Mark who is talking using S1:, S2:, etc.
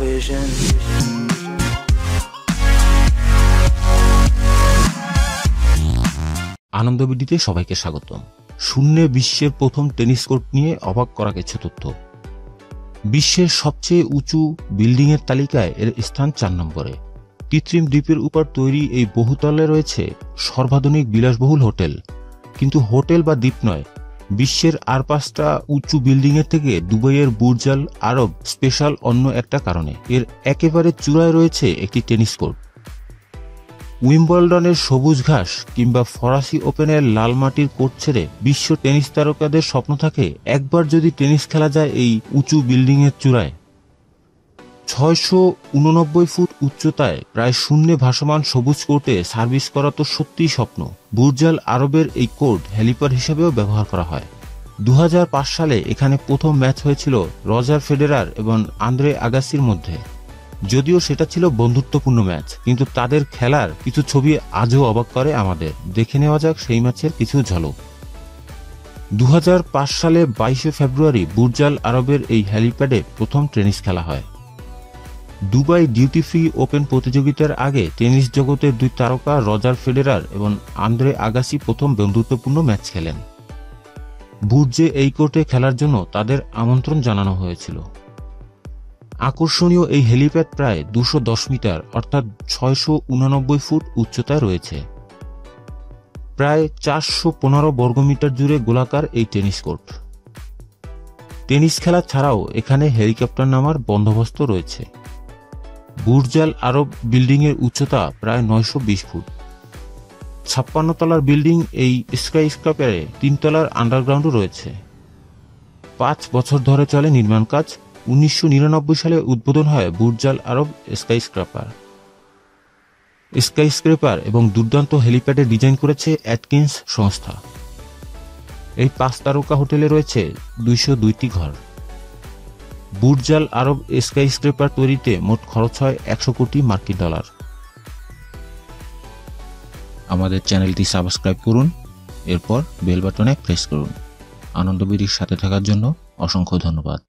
S1: Vision?
S2: আনন্দবিডিতে সবাইকে স্বাগতম। শূন্যে বিশ্বের প্রথম টেনিস কোর্ট নিয়ে অবাক করা কিছু তথ্য। বিশ্বের সবচেয়ে উঁচু বিল্ডিংয়ের তালিকায় এর স্থান চার নম্বরে। কৃত্রিম দ্বীপের উপর তৈরি এই বহুতলে রয়েছে সর্বাধুনিক বিলাসবহুল হোটেল। কিন্তু হোটেল বা দ্বীপ নয় বিশ্বের আর পাঁচটা উঁচু বিল্ডিং এর থেকে দুবাইয়ের বুর্জাল আরব স্পেশাল অন্য একটা কারণে। এর একেবারে চূড়ায় রয়েছে একটি টেনিস কোর্ট উইম্বলডনের সবুজ ঘাস কিংবা ফরাসি ওপেনের লাল মাটির কোর্ট ছেড়ে বিশ্ব টেনিস তারকাদের স্বপ্ন থাকে, একবার যদি টেনিস খেলা যায় এই উঁচু বিল্ডিংয়ের চূড়ায়। ছয়শো উননব্বই ফুট উচ্চতায় প্রায় শূন্যে ভাসমান সবুজ কোর্টে সার্ভিস করা তো সত্যিই স্বপ্ন। বুর্জাল আরবের এই কোর্ট হেলিপার হিসেবেও ব্যবহার করা হয়। দু হাজার পাঁচ সালে এখানে প্রথম ম্যাচ হয়েছিল রজার ফেডেরার এবং আন্দ্রে আগাসির মধ্যে। যদিও সেটা ছিল বন্ধুত্বপূর্ণ ম্যাচ, কিন্তু তাদের খেলার কিছু ছবি আজও অবাক করে আমাদের। দেখে নেওয়া যাক সেই ম্যাচের কিছু ঝলক। দু হাজার পাঁচ সালে বাইশে ফেব্রুয়ারি বুর্জাল আরবের এই হ্যালিপ্যাডে প্রথম টেনিস খেলা হয়। দুবাই ডিউটি ফ্রি ওপেন প্রতিযোগিতার আগে টেনিস জগতের দুই তারকা রজার ফেডেরার এবং আন্দ্রে আগাসি প্রথম বন্ধুত্বপূর্ণ ম্যাচ খেলেন। বুর্জে এই কোর্টে খেলার জন্য তাদের আমন্ত্রণ জানানো হয়েছিল। আকর্ষণীয় এই হেলিপ্যাড প্রায় দুশো দশ মিটার, অর্থাৎ ছয়শো ফুট উচ্চতায় রয়েছে। প্রায় চারশো পনেরো বর্গমিটার জুড়ে গোলাকার এই টেনিস কোর্ট। টেনিস খেলা ছাড়াও এখানে হেলিকপ্টার নামার বন্দোবস্ত রয়েছে। বুর্জাল আরব বিল্ডিংয়ের উচ্চতা প্রায় নয়শো বিশ ফুট। ছাপ্পান্ন তলার বিল্ডিং এই স্কাই স্কাপারে তিনতলার আন্ডারগ্রাউন্ডও রয়েছে। পাঁচ বছর ধরে চলে নির্মাণ কাজ, উনিশশো নিরানব্বই সালে উদ্বোধন হয় Burj al Arab skyscraper skyscraper এবং দুর্দান্ত হেলিপ্যাডের ডিজাইন করেছে অ্যাটকিন্স সংস্থা। এই পাঁচ তারকা হোটেলে রয়েছে দুইশো দুইটি ঘর। বুর্জাল আরব স্কাই স্ক্রেপার তৈরিতে মোট খরচ হয় একশো কোটি মার্কিন ডলার। আমাদের চ্যানেলটি সাবস্ক্রাইব করুন, এরপর বেল বাটনে প্রেস করুন। আনন্দবিড়ির সাথে থাকার জন্য অসংখ্য ধন্যবাদ।